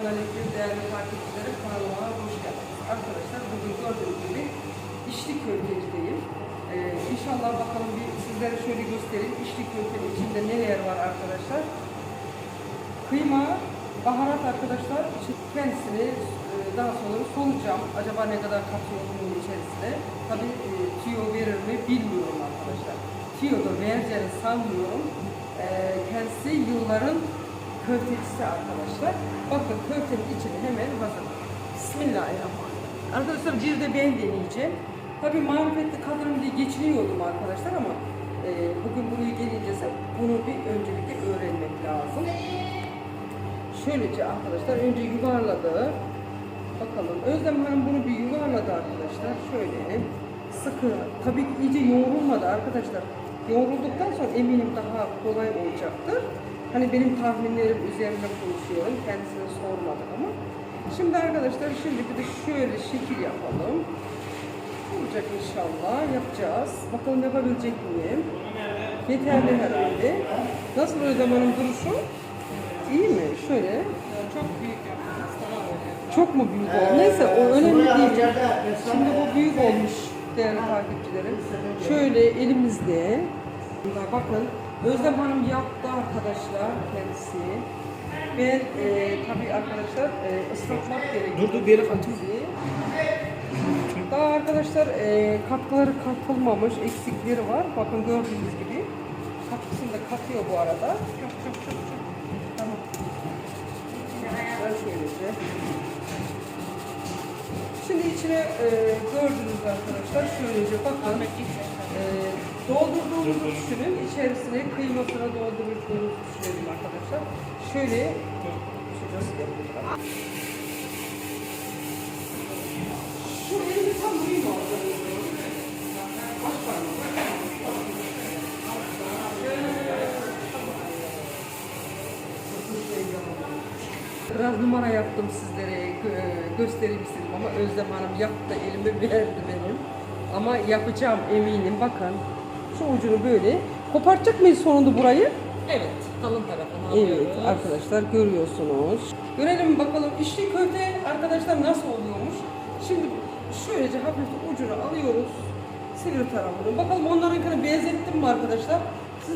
Selamünaleyküm değerli takipçilerim kanalıma hoş geldiniz. Arkadaşlar bugün gördüğünüz gibi İşli Köfteci'deyim. Ee, inşallah bakalım bir sizlere şöyle göstereyim. İşli Köfte'nin içinde neler var arkadaşlar. Kıyma, baharat arkadaşlar. Kendisini e, daha sonra soracağım. Acaba ne kadar katıyor bunun içerisine. Tabii e, tüyo verir mi bilmiyorum arkadaşlar. Tüyo da vereceğini sanmıyorum. E, kendisi yılların köftecisi arkadaşlar. Bakın köftenin içini hemen hazır. Bismillahirrahmanirrahim. Arkadaşlar bir de ben deneyeceğim. Tabii marifetli kadınım diye geçiniyordum arkadaşlar ama e, bugün buraya gelince bunu bir öncelikle öğrenmek lazım. Şöylece arkadaşlar önce yuvarladı. Bakalım Özlem Hanım bunu bir yuvarladı arkadaşlar. Şöyle sıkı. Tabii iyice yoğrulmadı arkadaşlar. Yoğrulduktan sonra eminim daha kolay olacaktır. Hani benim tahminlerim üzerinde konuşuyorum. Kendisine sormadık ama. Şimdi arkadaşlar şimdi bir de şöyle şekil yapalım. Olacak inşallah. Yapacağız. Bakalım yapabilecek miyim? Yeterli herhalde. Nasıl Hanım duruşu? İyi mi? Şöyle. Çok büyük. Çok mu büyük oldu? Neyse o önemli değil. Şimdi bu büyük olmuş değerli takipçilerim. Şöyle elimizde. Bakın Özlem Hanım yaptı arkadaşlar kendisi. Ben e, tabii arkadaşlar e, ıslatmak gerekiyor. Dur, dur, bir yere. Daha arkadaşlar e, katkıları katılmamış, eksikleri var. Bakın gördüğünüz gibi. Katkısını da katıyor bu arada. Çok çok çok çok. Tamam. Ben şöylece. Şimdi içine e, gördüğünüz arkadaşlar şöylece bakın. E, doldurduğumuzu düşünün. İçerisine kıymasını doldurduğumuzu düşünelim arkadaşlar. Şöyle şu elimi tam buraya mı. Biraz numara yaptım sizlere gö- göstereyim istedim ama Özlem Hanım yaptı da elime verdi benim. Ama yapacağım eminim bakın. Şu ucunu böyle. Kopartacak mıyız sonunda burayı? Evet. Kalın tarafını Evet alıyoruz. arkadaşlar görüyorsunuz. Görelim bakalım içli köfte arkadaşlar nasıl oluyormuş. Şimdi şöylece hafif ucunu alıyoruz. Sivri tarafını. Bakalım onlarınkini benzettim mi arkadaşlar?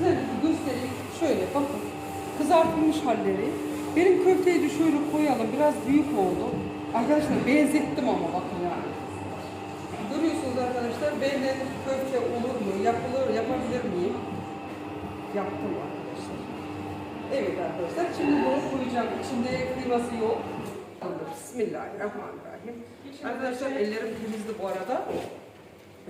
De bir göstereyim. Şöyle bakın. Kızartılmış halleri. Benim köfteyi de şöyle koyalım. Biraz büyük oldu. Arkadaşlar benzettim ama bakın yani. Arkadaşlar benden köfte olur mu? Yapılır, yapabilir miyim? Yaptım arkadaşlar. Evet arkadaşlar şimdi bunu koyacağım. İçinde kıyması yok. Bismillahirrahmanirrahim. Arkadaşlar ellerim temizdi bu arada.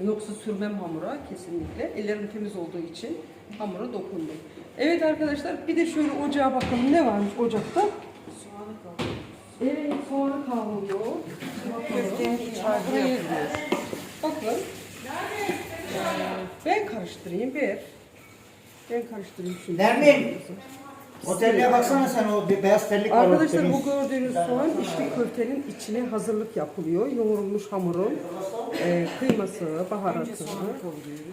Yoksa sürmem hamura kesinlikle. Ellerim temiz olduğu için hamura dokundum. Evet arkadaşlar bir de şöyle ocağa bakalım ne varmış ocakta. Soğanı kalın. Evet soğanı kavruluyor. Köftenin iç harcı Arkada yapılıyor. yazıyor. Bakın. Ee, ben karıştırayım bir. Ben karıştırayım şimdi. Nermin? O terliğe baksana sen o bir beyaz terlik var. Arkadaşlar bu gördüğünüz soğan içli köftenin içine hazırlık yapılıyor. Yoğrulmuş hamurun e, kıyması, baharatı.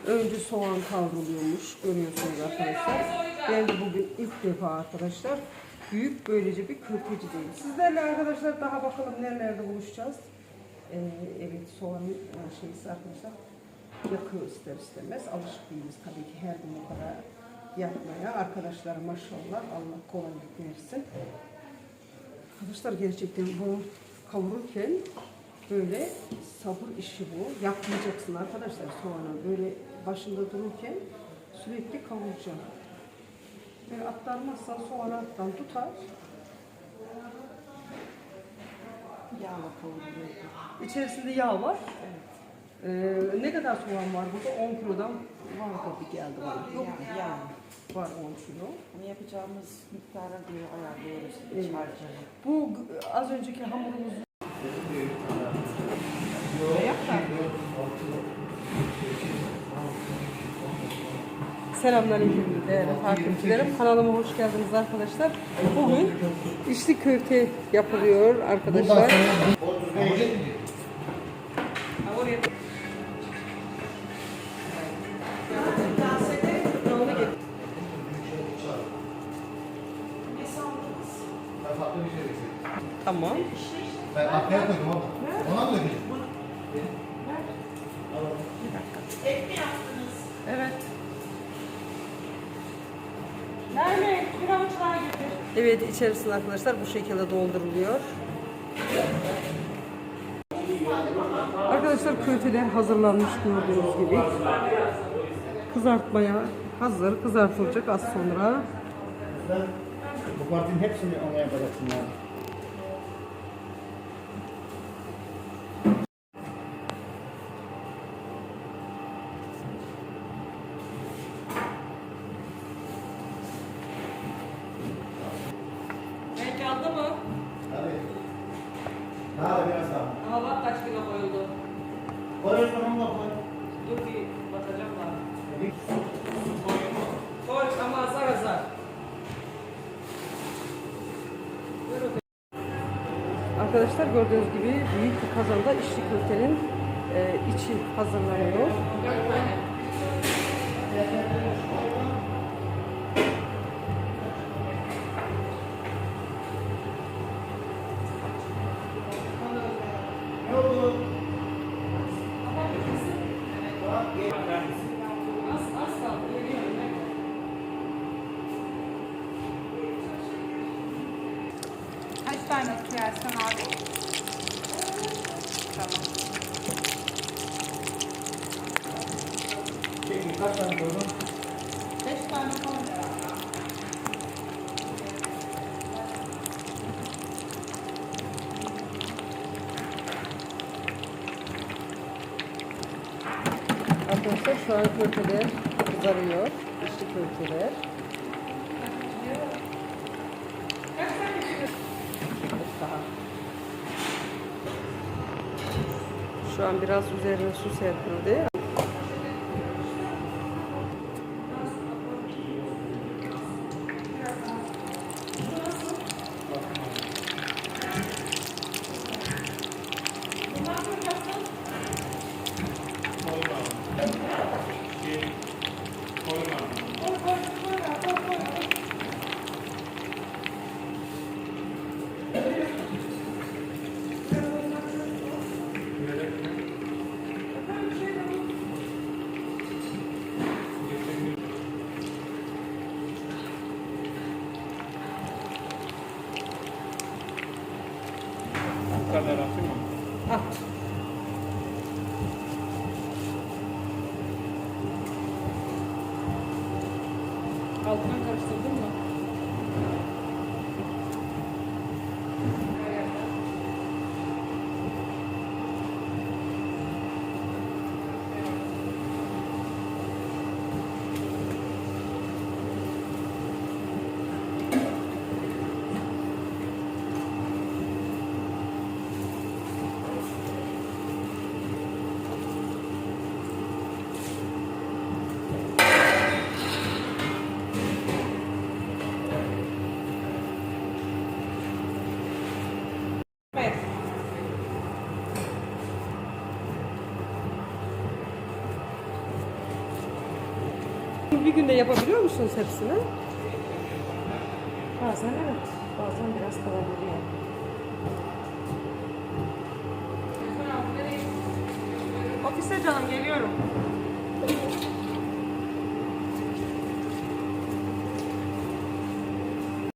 Önce soğan kavruluyormuş. Görüyorsunuz arkadaşlar. Ben de bugün ilk defa arkadaşlar büyük böylece bir köftecideyim. Sizlerle arkadaşlar daha bakalım nerelerde buluşacağız. E, evet soğanın e, şeysi arkadaşlar yakıyor ister istemez. Alışık değiliz tabii ki her gün o kadar yapmaya. Arkadaşlar maşallah Allah kolaylık versin. Arkadaşlar gerçekten bu kavururken böyle sabır işi bu. Yapmayacaksın arkadaşlar soğanı. Böyle başında dururken sürekli kavuracaksın. Böyle aktarmazsan soğan alttan tutar. Yağla kavruluyor. İçerisinde yağ var. Ee, ne kadar soğan var burada? 10 kilodan var tabii geldi bana. Yok Ya, yani. var 10 kilo. Bunu yapacağımız miktara göre ayarlıyoruz Evet. iç harcını. Bu az önceki hamurumuz Selamünaleyküm değerli takipçilerim. Kanalıma hoş geldiniz arkadaşlar. Bugün içli köfte yapılıyor arkadaşlar. 35. Tamam. Ben arkaya koydum ama. Ona mı dökeceğim? Evet. Nermin bir avuç daha getir. Evet içerisine arkadaşlar bu şekilde dolduruluyor. Arkadaşlar köfteler hazırlanmış gördüğünüz gibi. Kızartmaya hazır. Kızartılacak az sonra. Bu partinin hepsini ona yapacaksın yani. Renk aldı mı? Tabii. Daha da biraz daha. Ama bak kaç kilo koyuldu. Koy onunla koy. Dur bir bakacağım da. Azar. Arkadaşlar gördüğünüz gibi büyük bir kazanda içli köftenin e, içi hazırlanıyor. Tane yersen abi? Tamam. Çekin kaç tane koydun? Beş tane falan. Arkadaşlar şu an köfteler kızarıyor. İçli köfteler. Şu an biraz üzerine su serpildi. Bu Wow. Bir günde yapabiliyor musunuz hepsini? Bazen evet. Bazen biraz kalabiliyor. Ofise canım geliyorum.